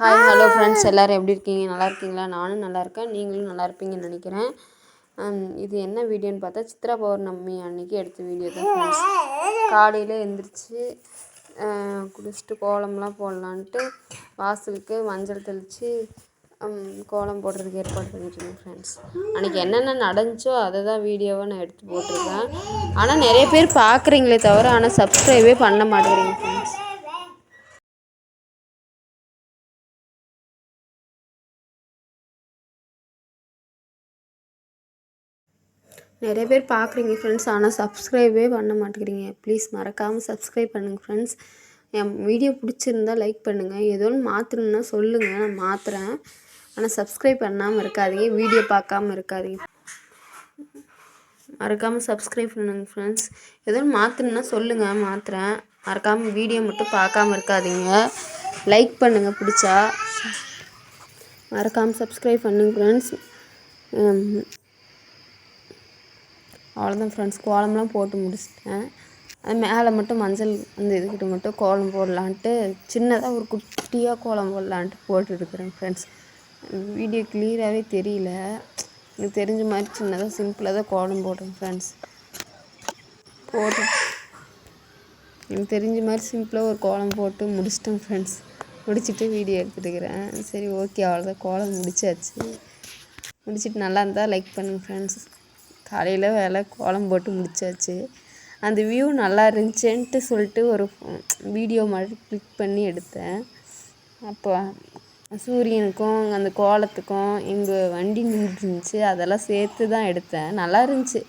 Hi hello friends எல்லோரும் எப்படி இருக்கீங்க? நல்லா இருக்கீங்களா? நானும் நல்லா இருக்கேன். நீங்களும் நல்லா இருப்பீங்கன்னு நினைக்கிறேன். இது என்ன வீடியோன்னு பார்த்தா சித்ரா பௌர்ணமி அன்னைக்கு எடுத்த வீடியோ தான் ஃப்ரெண்ட்ஸ் காலையில் எழுந்திரிச்சு குளிச்சுட்டு கோலம்லாம் போடலான்ட்டு வாசலுக்கு மஞ்சள் தெளித்து கோலம் போடுறதுக்கு ஏற்பாடு பண்ணிட்டு இருந்தேன் ஃப்ரெண்ட்ஸ் அன்றைக்கி என்னென்ன நடந்துச்சோ அதை தான் வீடியோவை நான் எடுத்து போட்டிருக்கேன். ஆனால் நிறைய பேர் பார்க்குறீங்களே தவிர ஆனால் சப்ஸ்கிரைபே பண்ண மாட்டேங்கிறீங்க நிறைய பேர் பார்க்குறீங்க ஃப்ரெண்ட்ஸ் ஆனால் சப்ஸ்கிரைபே பண்ண மாட்டேங்கிறீங்க. ப்ளீஸ் மறக்காமல் சப்ஸ்கிரைப் பண்ணுங்கள் ஃப்ரெண்ட்ஸ் என் வீடியோ பிடிச்சிருந்தா லைக் பண்ணுங்கள் ஏதோ ஒன்று மாற்றணுன்னா சொல்லுங்கள் நான் மாற்றுறேன் ஆனால் சப்ஸ்கிரைப் பண்ணாமல் இருக்காதீங்க. வீடியோ பார்க்காம இருக்காதீங்க. மறக்காமல் சப்ஸ்கிரைப் பண்ணுங்க ஃப்ரெண்ட்ஸ் ஏதோ ஒன்று மாற்றணுன்னா சொல்லுங்கள் மாற்றுறேன் மறக்காமல் வீடியோ மட்டும் பார்க்காம இருக்காதீங்க. லைக் பண்ணுங்கள் பிடிச்சா. மறக்காமல் சப்ஸ்கிரைப் பண்ணுங்க ஃப்ரெண்ட்ஸ் அவ்வளோதான் ஃப்ரெண்ட்ஸ் கோலம்லாம் போட்டு முடிச்சிட்டேன். அது மேலே மட்டும் மஞ்சள் அந்த இதுக்கிட்ட மட்டும் கோலம் போடலான்ட்டு சின்னதாக ஒரு குட்டியாக கோலம் போடலான்ட்டு போட்டுருக்குறேன் ஃப்ரெண்ட்ஸ் வீடியோ கிளியராகவே தெரியல. எனக்கு தெரிஞ்ச மாதிரி சின்னதாக சிம்பிளாக தான் கோலம் போடுறேன் ஃப்ரெண்ட்ஸ் போட்டு எனக்கு தெரிஞ்ச மாதிரி சிம்பிளாக ஒரு கோலம் போட்டு முடிச்சிட்டேன் ஃப்ரெண்ட்ஸ் முடிச்சுட்டு வீடியோ எடுத்துட்டுக்கிறேன் சரி ஓகே அவ்வளோதான் கோலம் முடிச்சாச்சு. முடிச்சுட்டு நல்லா இருந்தால் லைக் பண்ணுங்கள் ஃப்ரெண்ட்ஸ் காலையில் வேலை கோலம் போட்டு முடிச்சாச்சு. அந்த வியூ நல்லா இருந்துச்சுன்ட்டு சொல்லிட்டு ஒரு வீடியோ மாதிரி கிளிக் பண்ணி எடுத்தேன். அப்போ சூரியனுக்கும் அந்த கோலத்துக்கும் எங்கள் வண்டி நின்றுருந்துச்சு அதெல்லாம் சேர்த்து தான் எடுத்தேன். நல்லா இருந்துச்சு.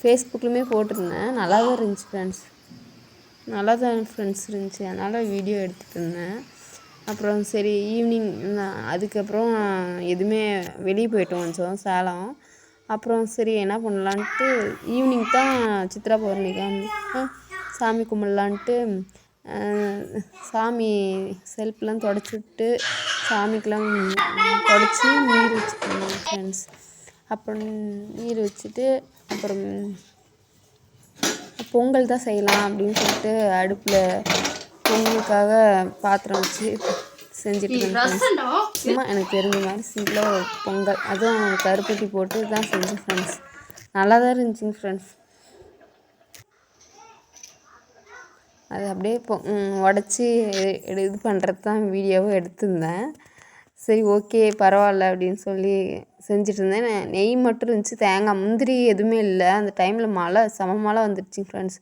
ஃபேஸ்புக்லேயுமே போட்டிருந்தேன். நல்லா தான் இருந்துச்சு ஃப்ரெண்ட்ஸ் நல்லா தான் ஃப்ரெண்ட்ஸ் இருந்துச்சு. அதனால் வீடியோ எடுத்துகிட்டு இருந்தேன். அப்புறம் சரி ஈவினிங் அதுக்கப்புறம் எதுவுமே வெளியே போயிட்டோம். கொஞ்சம் சேலம். அப்புறம் சரி என்ன பண்ணலான்ட்டு ஈவினிங் தான் சித்ரா பௌர்ணமிக்கு சாமி கும்பிட்லான்ட்டு சாமி செல்ஃப்லாம் தொடச்சி விட்டு சாமிக்கெலாம் தொடச்சி நீர் வச்சுக்கணும் ஃப்ரெண்ட்ஸ் அப்புறம் நீர் வச்சுட்டு அப்புறம் பொங்கல் தான் செய்யலாம் அப்படின்னு சொல்லிட்டு அடுப்பில் பொங்கலுக்காக பாத்திரம் வச்சு செஞ்சுட்டு சும்மா எனக்கு தெரிஞ்ச மாதிரி சிம்பிளாக பொங்கல். அதுவும் கருப்பட்டி போட்டு தான் செஞ்சேன் ஃப்ரெண்ட்ஸ் நல்லா தான் இருந்துச்சுங்க ஃப்ரெண்ட்ஸ் அது அப்படியே பொ உடச்சி இது பண்ணுறது தான் வீடியோவும் எடுத்திருந்தேன். சரி ஓகே பரவாயில்ல அப்படின்னு சொல்லி செஞ்சுட்டு இருந்தேன். நெய் மட்டும் இருந்துச்சு. தேங்காய் முந்திரி எதுவுமே இல்லை. அந்த டைமில் மழை செம மழை வந்துடுச்சுங்க ஃப்ரெண்ட்ஸ்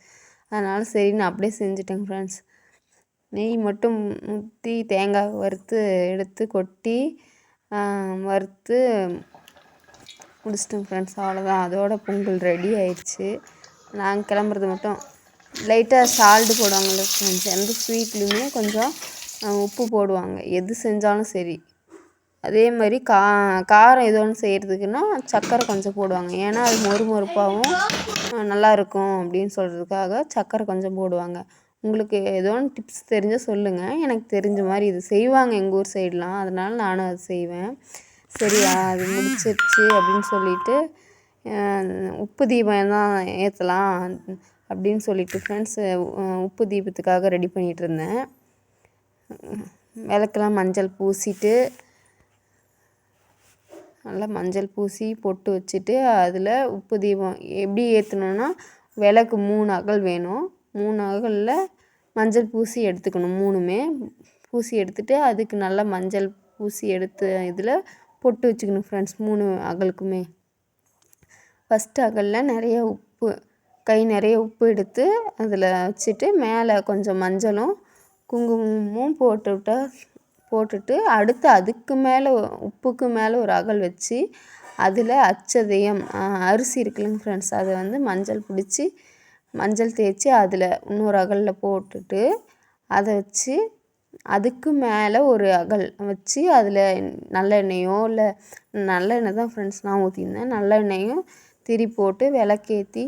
அதனால் சரி நான் அப்படியே செஞ்சுட்டேங்க ஃப்ரெண்ட்ஸ் நெய் மட்டும் ஊற்றி தேங்காய் வறுத்து எடுத்து கொட்டி வறுத்து முடிச்சிட்டேன் ஃப்ரெண்ட்ஸ் அவ்வளோதான் அதோட பொங்கல் ரெடி ஆயிடுச்சு. நாங்கள் கிளம்புறது மட்டும். லைட்டாக சால்ட்டு போடுவாங்கள்ல ஃப்ரெண்ட்ஸ் எந்த ஸ்வீட்லேயுமே கொஞ்சம் உப்பு போடுவாங்க. எது செஞ்சாலும் சரி. அதே மாதிரி கா காரம் ஏதோ ஒன்று செய்கிறதுக்குன்னா சர்க்கரை கொஞ்சம் போடுவாங்க. ஏன்னா அது மொறு மொறுப்பாகவும் நல்லாயிருக்கும் அப்படின்னு சொல்கிறதுக்காக சர்க்கரை கொஞ்சம் போடுவாங்க. உங்களுக்கு ஏதோ ஒன்று டிப்ஸ் தெரிஞ்சால் சொல்லுங்கள் எனக்கு தெரிஞ்ச மாதிரி இது செய்வாங்க எங்கள் ஊர் சைடெலாம் அதனால் நானும் அது செய்வேன். சரியா? அது முடிச்சிருச்சு அப்படின்னு சொல்லிட்டு உப்பு தீபம் தான் ஏற்றலாம் அப்படின்னு சொல்லிட்டு ஃப்ரெண்ட்ஸ் உப்பு தீபத்துக்காக ரெடி பண்ணிகிட்டு இருந்தேன். விளக்கெல்லாம் மஞ்சள் பூசிட்டு நல்லா மஞ்சள் பூசி பொட்டு வச்சுட்டு அதில் உப்பு தீபம் எப்படி ஏற்றணுன்னா விளக்கு மூணு அகல் வேணும். மூணு அகலில் மஞ்சள் பூசி எடுத்துக்கணும் மூணுமே. பூசி எடுத்துகிட்டு அதுக்கு நல்லா மஞ்சள் பூசி எடுத்து இதில் பொட்டு வச்சுக்கணும் ஃப்ரெண்ட்ஸ் மூணு அகலுக்குமே. ஃபஸ்ட்டு அகலில் நிறைய உப்பு கை நிறைய உப்பு எடுத்து அதில் வச்சுட்டு மேலே கொஞ்சம் மஞ்சளும் குங்குமமும் போட்டுவிட்டா போட்டுட்டு அடுத்து அதுக்கு மேலே உப்புக்கு மேலே ஒரு அகல் வச்சு அதில் அச்சதயம் அரிசி இருக்குல்லங்க ஃப்ரெண்ட்ஸ் அதை வந்து மஞ்சள் பிடிச்சி மஞ்சள் தேய்ச்சி அதில் இன்னொரு அகலில் போட்டுட்டு அதை வச்சு அதுக்கு மேலே ஒரு அகல் வச்சு அதில் நல்லெண்ணெயோ இல்லை நல்லெண்ணெய் தான் ஃப்ரெண்ட்ஸ் நான் ஊற்றியிருந்தேன். நல்லெண்ணெயும் திரி போட்டு விளக்கேற்றி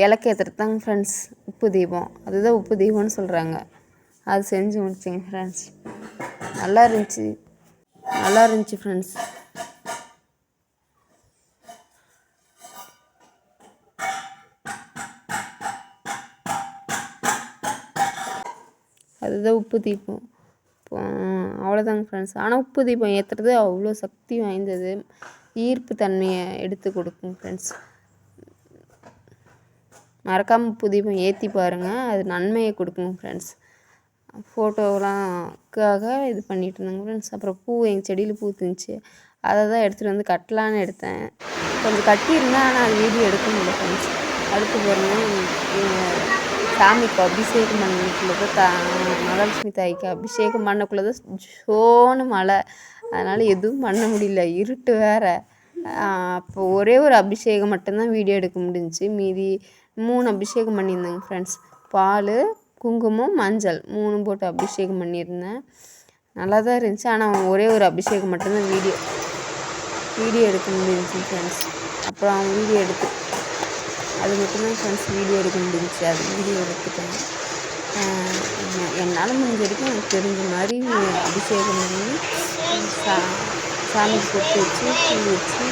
விளக்கேற்றுறது தாங்க ஃப்ரெண்ட்ஸ் உப்பு தீபம். அதுதான் உப்பு தீபம்னு சொல்கிறாங்க அது செஞ்சு முடிச்சிங்க ஃப்ரெண்ட்ஸ் நல்லா இருந்துச்சு. நல்லா இருந்துச்சு ஃப்ரெண்ட்ஸ் அதுதான் உப்பு தீபம். அவ்வளோதாங்க ஃப்ரெண்ட்ஸ் ஆனால் உப்பு தீபம் ஏற்றுறது அவ்வளோ சக்தி வாய்ந்தது. ஈர்ப்பு தன்மையை எடுத்து கொடுக்கும் ஃப்ரெண்ட்ஸ் மறக்காமல் உப்பு தீபம் ஏற்றி பாருங்கள் அது நன்மையை கொடுக்குங்க ஃப்ரெண்ட்ஸ் ஃபோட்டோலாம்க்காக இது பண்ணிகிட்டு இருந்தாங்க ஃப்ரெண்ட்ஸ் அப்புறம் பூ எங்கள் செடியில் பூ பூத்துருந்துச்சு அதை தான் எடுத்துகிட்டு வந்து கட்டலான்னு எடுத்தேன். கொஞ்சம் கட்டியிருந்தேன் ஆனால் அது வீடியோ எடுக்க முடியல ஃப்ரெண்ட்ஸ் அடுத்து பாருங்கள் சாமிக்கு அபிஷேகம் பண்ணக்குள்ளே தான் தா மகாலட்சுமி தாய்க்கு அபிஷேகம் பண்ணக்குள்ளே தான் ஜோனு மழை. அதனால் எதுவும் பண்ண முடியல. இருட்டு வேறு. அப்போ ஒரே ஒரு அபிஷேகம் மட்டும்தான் வீடியோ எடுக்க முடிஞ்சிச்சு. மீதி மூணு அபிஷேகம் பண்ணியிருந்தேங்க ஃப்ரெண்ட்ஸ் பால் குங்குமம் மஞ்சள். மூணும் போட்டு அபிஷேகம் பண்ணியிருந்தேன். நல்லா தான் இருந்துச்சு. ஆனால் ஒரே ஒரு அபிஷேகம் மட்டும்தான் வீடியோ வீடியோ எடுக்க முடிஞ்சிச்சு ஃப்ரெண்ட்ஸ் அப்புறம் அவன் வீடியோ எடுத்து அது மட்டும்தான் ஃப்ரெண்ட்ஸ் வீடியோ எடுக்க முடிஞ்சிச்சு. அது வீடியோ எடுத்துட்டேன். என்னால் முடிஞ்ச வரைக்கும் எனக்கு தெரிஞ்ச மாதிரி அபிஷேகம் பண்ணி சா சாமிக்கு பொட்டு வச்சு பூ வச்சு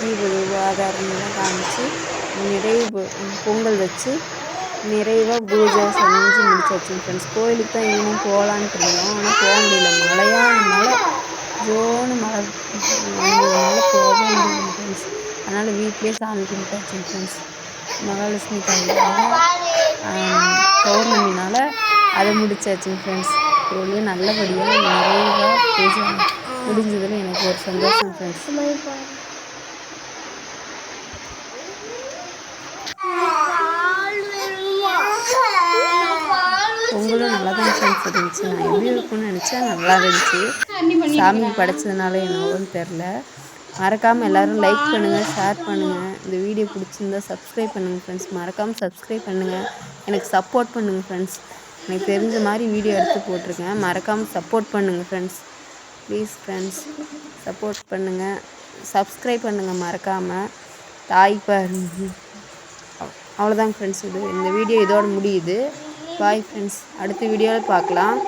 தீப ஆதாரம்லாம் காமிச்சு நிறைவு பொங்கல் வச்சு நிறைவாக பூஜை செஞ்சு முடிச்சாச்சு. ஃப்ரெண்ட்ஸ் கோயிலுக்கு தான் ஈவினிங் போகலான்ட்டு இருந்தோம். ஆனால் போக முடியல. மழையாக மழை ஜோன்னு மழை மழை போக முடியல ஃப்ரெண்ட்ஸ் அதனால் வீட்லேயே சாமி கும்பிட்டாச்சுங்க ஃப்ரெண்ட்ஸ் மகாலட்சுமி தாயினால பௌர்ணமினால் அதை முடிச்சாச்சுங்க ஃப்ரெண்ட்ஸ் ஒரு வழியாக நல்லபடியாக நிறைவாக பேச முடிஞ்சதில் எனக்கு ஒரு சந்தோஷம் ஃப்ரெண்ட்ஸ் பொங்கலும் நல்லா தான் ஃப்ரெண்ட்ஸ் இருந்துச்சு. நான் எப்படி இருக்கும்னு நினச்சேன் நல்லா இருந்துச்சு. சாமி படைச்சதுனால என்னவோன்னு தெரில மறக்காமல் எல்லோரும் லைக் பண்ணுங்கள் ஷேர் பண்ணுங்கள் இந்த வீடியோ பிடிச்சிருந்தா சப்ஸ்கிரைப் பண்ணுங்கள் ஃப்ரெண்ட்ஸ் மறக்காமல் சப்ஸ்கிரைப் பண்ணுங்கள் எனக்கு சப்போர்ட் பண்ணுங்கள் ஃப்ரெண்ட்ஸ் எனக்கு தெரிஞ்ச மாதிரி வீடியோ எடுத்து போட்டிருக்கேன். மறக்காமல் சப்போர்ட் பண்ணுங்கள் ஃப்ரெண்ட்ஸ் ப்ளீஸ் ஃப்ரெண்ட்ஸ் சப்போர்ட் பண்ணுங்கள் சப்ஸ்கிரைப் பண்ணுங்கள் மறக்காமல் தாய் பாருங்க அவ்வளோதாங்க ஃப்ரெண்ட்ஸ் இது. இந்த வீடியோ இதோட முடியுது. பாய் ஃப்ரெண்ட்ஸ் அடுத்த வீடியோவில் பார்க்கலாம்.